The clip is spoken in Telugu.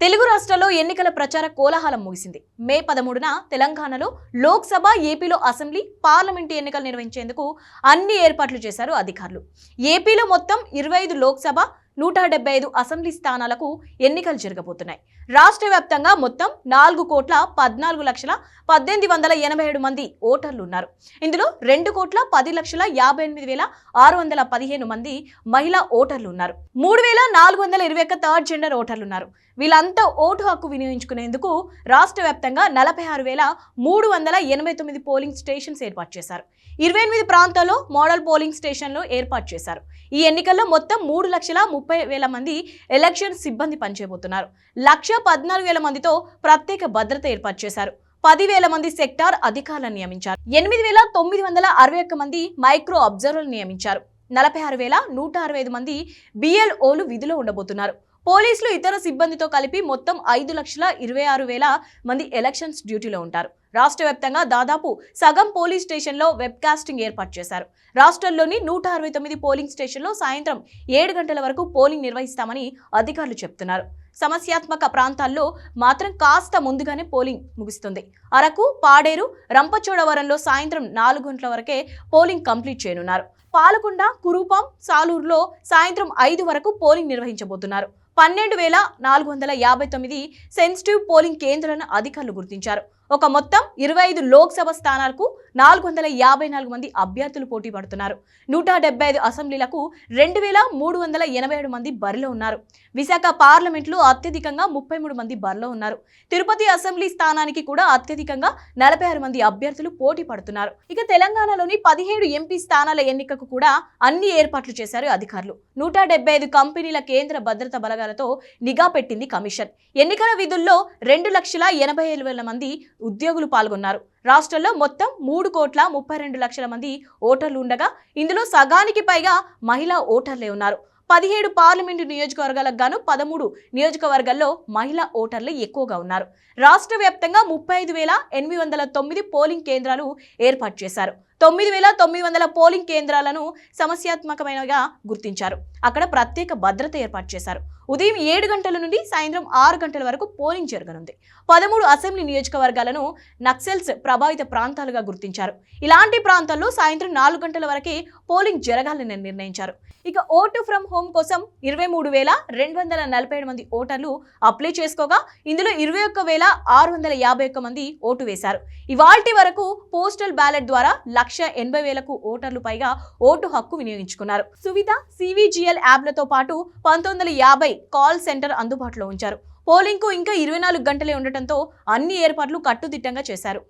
తెలుగు రాష్ట్రాల్లో ఎన్నికల ప్రచార కోలాహలం ముగిసింది. మే పదమూడున తెలంగాణలో లోక్సభ ఏపీలో అసెంబ్లీ పార్లమెంటు ఎన్నికలు నిర్వహించేందుకు అన్ని ఏర్పాట్లు చేశారు అధికారులు. ఏపీలో మొత్తం ఇరవై ఐదు లోక్సభ నూట డెబ్బై ఐదు అసెంబ్లీ స్థానాలకు ఎన్నికలు జరగబోతున్నాయి. రాష్ట్ర వ్యాప్తంగా మొత్తం నాలుగు కోట్ల పద్నాలుగు లక్షల పద్దెనిమిది వందల ఎనభై ఏడు మంది ఓటర్లు ఉన్నారు ఇందులో రెండు కోట్ల పది లక్షల యాభై ఎనిమిది వేల ఆరు వందల పదిహేను మంది మహిళా ఓటర్లు ఉన్నారు మూడు వేల నాలుగు వందల ఇరవై ఒక్క థర్డ్ జెండర్ ఓటర్లు ఉన్నారు వీళ్ళంతా ఓటు హక్కు వినియోగించుకునేందుకు రాష్ట్ర వ్యాప్తంగా నలభై ఆరు వేల మూడు వందల ఎనభై తొమ్మిది పోలింగ్ స్టేషన్స్ ఏర్పాటు చేశారు. ఇరవై ఎనిమిది ప్రాంతాల్లో మోడల్ పోలింగ్ స్టేషన్లు ఏర్పాటు చేశారు. ఈ ఎన్నికల్లో మొత్తం మూడు లక్షల ముప్పై వేల మంది ఎలక్షన్ సిబ్బంది పనిచేయబోతున్నారు. లక్ష పద్నాలుగు వేల మందితో ప్రత్యేక భద్రత ఏర్పాటు చేశారు. పదివేల మంది సెక్టార్ అధికారులను నియమించారు. ఎనిమిది వేల తొమ్మిది వందల అరవై ఒక్క మంది మైక్రో అబ్జర్వర్లు నియమించారు. నలభై ఆరు వేల నూట అరవై ఐదు మంది బిఎల్ఓలు విధిలో ఉండబోతున్నారు. పోలీసులు ఇతర సిబ్బందితో కలిపి మొత్తం ఐదు లక్షల ఇరవై ఆరు వేల మంది ఎలక్షన్స్ డ్యూటీలో ఉంటారు. రాష్ట్ర వ్యాప్తంగా దాదాపు సగం పోలీస్ స్టేషన్లో వెబ్ కాస్టింగ్ ఏర్పాటు చేశారు. రాష్ట్రంలోని నూట అరవై తొమ్మిది పోలింగ్ స్టేషన్లో సాయంత్రం ఏడు గంటల వరకు పోలింగ్ నిర్వహిస్తామని అధికారులు చెప్తున్నారు. సమస్యాత్మక ప్రాంతాల్లో మాత్రం కాస్త ముందుగానే పోలింగ్ ముగుస్తుంది. అరకు పాడేరు రంపచోడవరంలో సాయంత్రం నాలుగు గంటల వరకే పోలింగ్ కంప్లీట్ చేయనున్నారు. పాలకొండ కురూపం సాలూరులో సాయంత్రం ఐదు వరకు పోలింగ్ నిర్వహించబోతున్నారు. పన్నెండు వేల నాలుగు వందల యాభై తొమ్మిది సెన్సిటివ్ పోలింగ్ కేంద్రాలను అధికారులు గుర్తించారు. ఒక మొత్తం ఇరవై ఐదు లోక్సభ స్థానాలకు నాలుగు వందల యాభై నాలుగు మంది అభ్యర్థులు పోటీ పడుతున్నారు. నూట డెబ్బై ఐదు అసెంబ్లీలకు రెండు వేల మూడు వందల ఎనభై ఏడు మంది బరిలో ఉన్నారు. విశాఖ పార్లమెంట్లో అత్యధికంగా ముప్పై మూడు మంది బరిలో ఉన్నారు. తిరుపతి అసెంబ్లీ స్థానానికి కూడా అత్యధికంగా నలభై ఆరు మంది అభ్యర్థులు పోటీ పడుతున్నారు. ఇక తెలంగాణలోని పదిహేడు ఎంపీ స్థానాల ఎన్నికకు కూడా అన్ని ఏర్పాట్లు చేశారు అధికారులు. నూట డెబ్బై ఐదు కంపెనీల కేంద్ర భద్రత బలగాలతో నిఘా పెట్టింది కమిషన్. ఎన్నికల విధుల్లో రెండు లక్షల ఎనభై ఏడు వేల మంది ఉద్యోగులు పాల్గొన్నారు. రాష్ట్రంలో మొత్తం మూడు కోట్ల ముప్పై రెండు లక్షల మంది ఓటర్లు ఉండగా ఇందులో సగానికి పైగా మహిళా ఓటర్లే ఉన్నారు. పదిహేడు పార్లమెంటు నియోజకవర్గాలకు గాను పదమూడు నియోజకవర్గాల్లో మహిళా ఓటర్లు ఎక్కువగా ఉన్నారు. రాష్ట్ర వ్యాప్తంగా ముప్పై ఐదు వేల ఎనిమిది వందల తొమ్మిది పోలింగ్ కేంద్రాలు ఏర్పాటు చేశారు. తొమ్మిది వేల తొమ్మిది వందల పోలింగ్ కేంద్రాలను సమస్యాత్మకమైనగా గుర్తించారు. అక్కడ ప్రత్యేక భద్రత ఏర్పాటు చేశారు. ఉదయం ఏడు గంటల నుండి సాయంత్రం ఆరు గంటల వరకు పోలింగ్ జరగనుంది. పదమూడు అసెంబ్లీ నియోజకవర్గాలను నక్సల్స్ ప్రభావిత ప్రాంతాలుగా గుర్తించారు. ఇలాంటి ప్రాంతాల్లో సాయంత్రం నాలుగు గంటల వరకే పోలింగ్ జరగాలని నిర్ణయించారు. ఇక ఓటు ఫ్రమ్ హోమ్ కోసం ఇరవై మూడు వేల రెండు వందల నలభై ఏడు మంది ఓటర్లు అప్లై చేసుకోగా ఇందులో ఇరవై ఒక్క వేల ఆరు వందల యాభై ఒక్క మంది ఓటు వేశారు. ఇవాల్టి వరకు పోస్టల్ బ్యాలెట్ ద్వారా లక్ష ఎనభై వేలకు ఓటర్లు పైగా ఓటు హక్కు వినియోగించుకున్నారు. సువిధ సివిజిఎల్ యాప్లతో పాటు పంతొమ్మిది వందల యాభై కాల్ సెంటర్ అందుబాటులో ఉంచారు. పోలింగ్కు ఇంకా ఇరవై నాలుగు గంటలే ఉండటంతో అన్ని ఏర్పాట్లు కట్టుదిట్టంగా చేశారు.